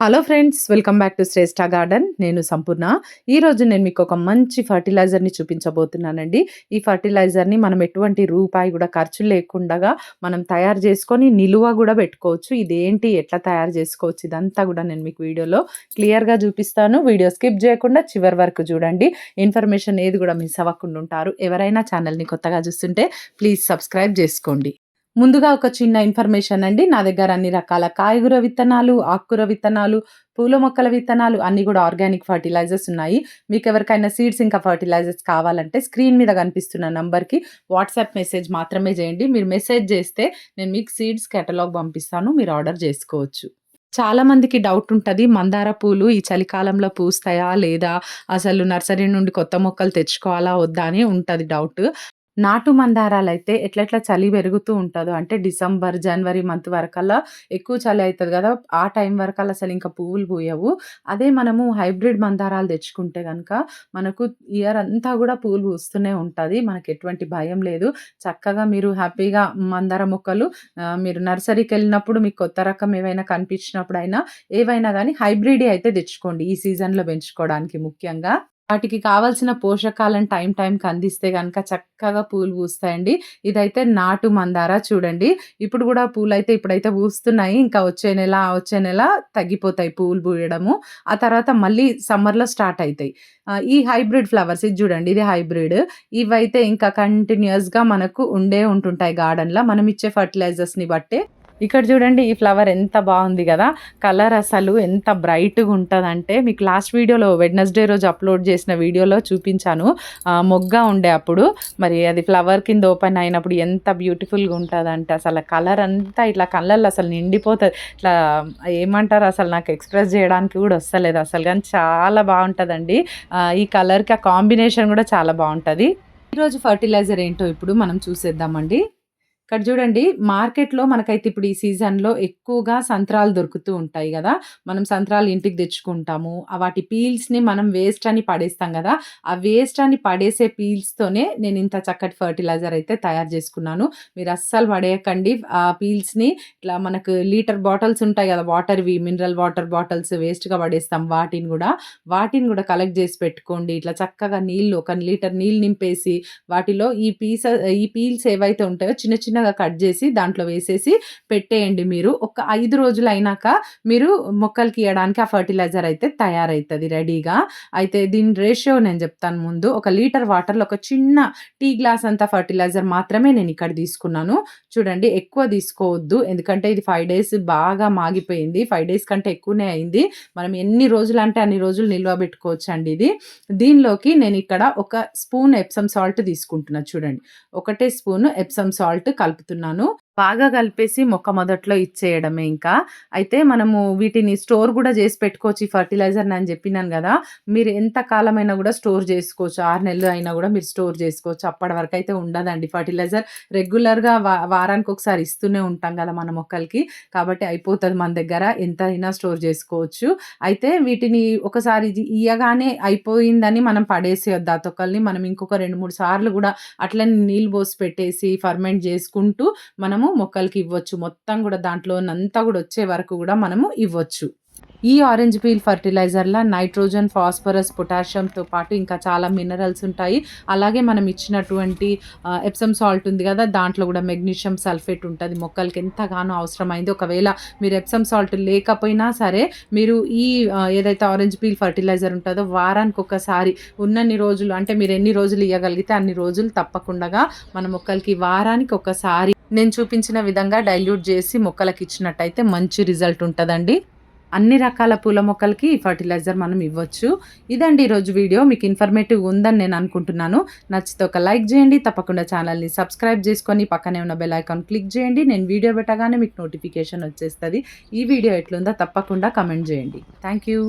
Hello friends welcome back to Shreshta garden నేను సంపూర్ణ. ఈరోజు నేను మీకు ఒక మంచి ఫర్టిలైజర్ని చూపించబోతున్నానండి. ఈ ఫర్టిలైజర్ని మనం ఎటువంటి రూపాయి కూడా ఖర్చు లేకుండా మనం తయారు చేసుకొని నిలువ కూడా పెట్టుకోవచ్చు. ఇదేంటి ఎట్లా తయారు చేసుకోవచ్చు ఇదంతా కూడా నేను మీకు వీడియోలో క్లియర్గా చూపిస్తాను. వీడియో స్కిప్ చేయకుండా చివరి వరకు చూడండి. ఇన్ఫర్మేషన్ ఏది కూడా మిస్ అవ్వకుండా ఉంటారు. ఎవరైనా ఛానల్ని కొత్తగా చూస్తుంటే ప్లీజ్ సబ్స్క్రైబ్ చేసుకోండి. ముందుగా ఒక చిన్న ఇన్ఫర్మేషన్ అండి. నా దగ్గర అన్ని రకాల కాయగూర విత్తనాలు ఆకుకూర విత్తనాలు పూల మొక్కల విత్తనాలు అన్నీ కూడా ఆర్గానిక్ ఫర్టిలైజర్స్ ఉన్నాయి. మీకు ఎవరికైనా సీడ్స్ ఇంకా ఫర్టిలైజర్స్ కావాలంటే స్క్రీన్ మీద కనిపిస్తున్న నంబర్కి వాట్సాప్ మెసేజ్ మాత్రమే చేయండి. మీరు మెసేజ్ చేస్తే నేను మీకు సీడ్స్ కేటలాగ్ పంపిస్తాను. మీరు ఆర్డర్ చేసుకోవచ్చు. చాలా మందికి డౌట్ ఉంటుంది మందార పూలు ఈ చలికాలంలో పూస్తాయా లేదా? అసలు నర్సరీ నుండి కొత్త మొక్కలు తెచ్చుకోవాలా వద్దా అని ఉంటుంది డౌట్. నాటు మందారాలు అయితే ఎట్లెట్లా చలి పెరుగుతూ ఉంటుందో అంటే డిసెంబర్ జనవరి మంత్ వరకల్లా ఎక్కువ చలి అవుతుంది కదా ఆ టైం వరకల్లా అసలు ఇంకా పువ్వులు పూయవు. అదే మనము హైబ్రిడ్ మందారాలు తెచ్చుకుంటే కనుక మనకు ఇయర్ అంతా కూడా పూలు పూస్తూనే ఉంటుంది మనకు ఎటువంటి భయం లేదు. చక్కగా మీరు హ్యాపీగా మందార మొక్కలు మీరు నర్సరీకి వెళ్ళినప్పుడు మీకు కొత్త రకం ఏవైనా కనిపించినప్పుడు అయినా ఏవైనా కానీ హైబ్రిడ్ అయితే తెచ్చుకోండి ఈ సీజన్లో పెంచుకోవడానికి ముఖ్యంగా. వాటికి కావాల్సిన పోషకాలను టైం టైంకి అందిస్తే కనుక చక్కగా పూలు పూస్తాయండి. ఇదైతే నాటు మందార చూడండి. ఇప్పుడు కూడా పూలు అయితే ఇప్పుడైతే పూస్తున్నాయి. ఇంకా వచ్చే నెల వచ్చే నెల తగ్గిపోతాయి పూలు పూయడము. ఆ తర్వాత మళ్ళీ సమ్మర్లో స్టార్ట్ అవుతాయి ఈ హైబ్రిడ్ ఫ్లవర్స్ ఇది చూడండి ఇది హైబ్రిడ్. ఇవైతే ఇంకా కంటిన్యూస్గా మనకు ఉండే ఉంటుంటాయి గార్డెన్లో. మనం ఇచ్చే ఫర్టిలైజర్స్ని బట్టే ఇక్కడ చూడండి ఈ ఫ్లవర్ ఎంత బాగుంది కదా. కలర్ అసలు ఎంత బ్రైట్గా ఉంటుందంటే మీకు లాస్ట్ వీడియోలో వెడ్నెస్డే రోజు అప్లోడ్ చేసిన వీడియోలో చూపించాను. మొగ్గ ఉండే అప్పుడు. మరి అది ఫ్లవర్ కింద ఓపెన్ అయినప్పుడు ఎంత బ్యూటిఫుల్గా ఉంటుందంటే అసలు కలర్ అంతా ఇట్లా కళ్ళల్లో అసలు నిండిపోతుంది. ఇట్లా ఏమంటారు అసలు నాకు ఎక్స్ప్రెస్ చేయడానికి కూడా వస్తలేదు అసలు కానీ చాలా బాగుంటుందండి. ఈ కలర్కి ఆ కాంబినేషన్ కూడా చాలా బాగుంటుంది. ఈరోజు ఫర్టిలైజర్ ఏంటో ఇప్పుడు మనం చూసేద్దామండి. ఇక్కడ చూడండి మార్కెట్లో మనకైతే ఇప్పుడు ఈ సీజన్లో ఎక్కువగా సంత్రాలు దొరుకుతూ ఉంటాయి కదా. మనం సంత్రాలు ఇంటికి తెచ్చుకుంటాము. వాటి పీల్స్ని మనం వేస్ట్ అని పడేస్తాం కదా. ఆ వేస్ట్ అని పడేసే పీల్స్తోనే నేను ఇంత చక్కటి ఫర్టిలైజర్ అయితే తయారు చేసుకున్నాను. మీరు అస్సలు పడేయకండి. ఆ పీల్స్ని ఇట్లా మనకు లీటర్ బాటిల్స్ ఉంటాయి కదా వాటర్వి మినరల్ వాటర్ బాటిల్స్ వేస్ట్గా పడేస్తాం వాటిని కూడా. వాటిని కూడా కలెక్ట్ చేసి పెట్టుకోండి. ఇట్లా చక్కగా నీళ్ళు ఒక లీటర్ నీళ్ళు నింపేసి వాటిలో ఈ పీస్ ఈ పీల్స్ ఏవైతే ఉంటాయో చిన్న చిన్న చిన్నగా కట్ చేసి దాంట్లో వేసేసి పెట్టేయండి మీరు. ఒక ఐదు రోజులు అయినాక మీరు మొక్కలకి ఇవ్వడానికి ఆ ఫర్టిలైజర్ అయితే తయారవుతుంది రెడీగా. అయితే దీని రేషియో నేను చెప్తాను ముందు. ఒక లీటర్ వాటర్లో ఒక చిన్న టీ గ్లాస్ అంత ఫర్టిలైజర్ మాత్రమే నేను ఇక్కడ తీసుకున్నాను. చూడండి ఎక్కువ తీసుకోవద్దు. ఎందుకంటే ఇది ఫైవ్ డేస్ బాగా మాగిపోయింది. ఫైవ్ డేస్ కంటే ఎక్కువనే అయింది. మనం ఎన్ని రోజులు అంటే అన్ని రోజులు నిల్వ పెట్టుకోవచ్చు అండి ఇది. దీనిలోకి నేను ఇక్కడ ఒక స్పూన్ ఎప్సమ్ సాల్ట్ తీసుకుంటున్నా చూడండి. ఒకటే స్పూన్ ఎప్సమ్ సాల్ట్ కలుపుతున్నాను. బాగా కలిపేసి మొక్క మొదట్లో ఇచ్చేయడమే ఇంకా. అయితే మనము వీటిని స్టోర్ కూడా చేసి పెట్టుకోవచ్చు ఈ ఫర్టిలైజర్ అని చెప్పినాను కదా. మీరు ఎంత కాలమైనా కూడా స్టోర్ చేసుకోవచ్చు. ఆరు నెలలు అయినా కూడా మీరు స్టోర్ చేసుకోవచ్చు. అప్పటి వరకు అయితే ఉండదండి. ఫర్టిలైజర్ రెగ్యులర్గా వా వారానికి ఒకసారి ఇస్తూనే ఉంటాం కదా మన మొక్కలకి. కాబట్టి అయిపోతుంది మన దగ్గర. ఎంత అయినా స్టోర్ చేసుకోవచ్చు. అయితే వీటిని ఒకసారి ఇయ్యగానే అయిపోయిందని మనం పడేసేయొద్దు. ఆ తొక్కల్ని మనం ఇంకొక రెండు మూడు సార్లు కూడా అట్లనే నీళ్ళు పోసి పెట్టేసి ఫర్మెంట్ చేసుకుంటూ మనము మనము మొక్కలకి ఇవ్వచ్చు. మొత్తం కూడా దాంట్లో అంతా కూడా వచ్చే వరకు కూడా మనము ఇవ్వచ్చు. ఈ ఆరెంజ్ పీల్ ఫర్టిలైజర్లో నైట్రోజన్ ఫాస్ఫరస్ పొటాషియంతో పాటు ఇంకా చాలా మినరల్స్ ఉంటాయి. అలాగే మనం ఇచ్చినటువంటి ఎప్సమ్ సాల్ట్ ఉంది కదా దాంట్లో కూడా మెగ్నీషియం సల్ఫేట్ ఉంటుంది. మొక్కలకి ఎంతగానో అవసరమైంది. ఒకవేళ మీరు ఎప్సమ్ సాల్ట్ లేకపోయినా సరే మీరు ఈ ఏదైతే ఆరెంజ్ పీల్ ఫర్టిలైజర్ ఉంటుందో వారానికి ఒకసారి ఉన్నన్ని రోజులు అంటే మీరు ఎన్ని రోజులు ఇవ్వగలిగితే అన్ని రోజులు తప్పకుండా మన మొక్కలకి వారానికి ఒకసారి నేను చూపించిన విధంగా డైల్యూట్ చేసి మొక్కలకి ఇచ్చినట్టయితే మంచి రిజల్ట్ ఉంటుందండి. అన్ని రకాల పూల మొక్కలకి ఫర్టిలైజర్ మనం ఇవ్వచ్చు. ఇదండి ఈరోజు వీడియో. మీకు ఇన్ఫర్మేటివ్ ఉందని నేను అనుకుంటున్నాను. నచ్చితే ఒక లైక్ చేయండి. తప్పకుండా ఛానల్ని సబ్స్క్రైబ్ చేసుకొని పక్కనే ఉన్న బెల్ ఐకాన్ క్లిక్ చేయండి. నేను వీడియో పెట్టగానే మీకు నోటిఫికేషన్ వచ్చేస్తుంది. ఈ వీడియో ఎట్లుందో తప్పకుండా కమెంట్ చేయండి. Thank you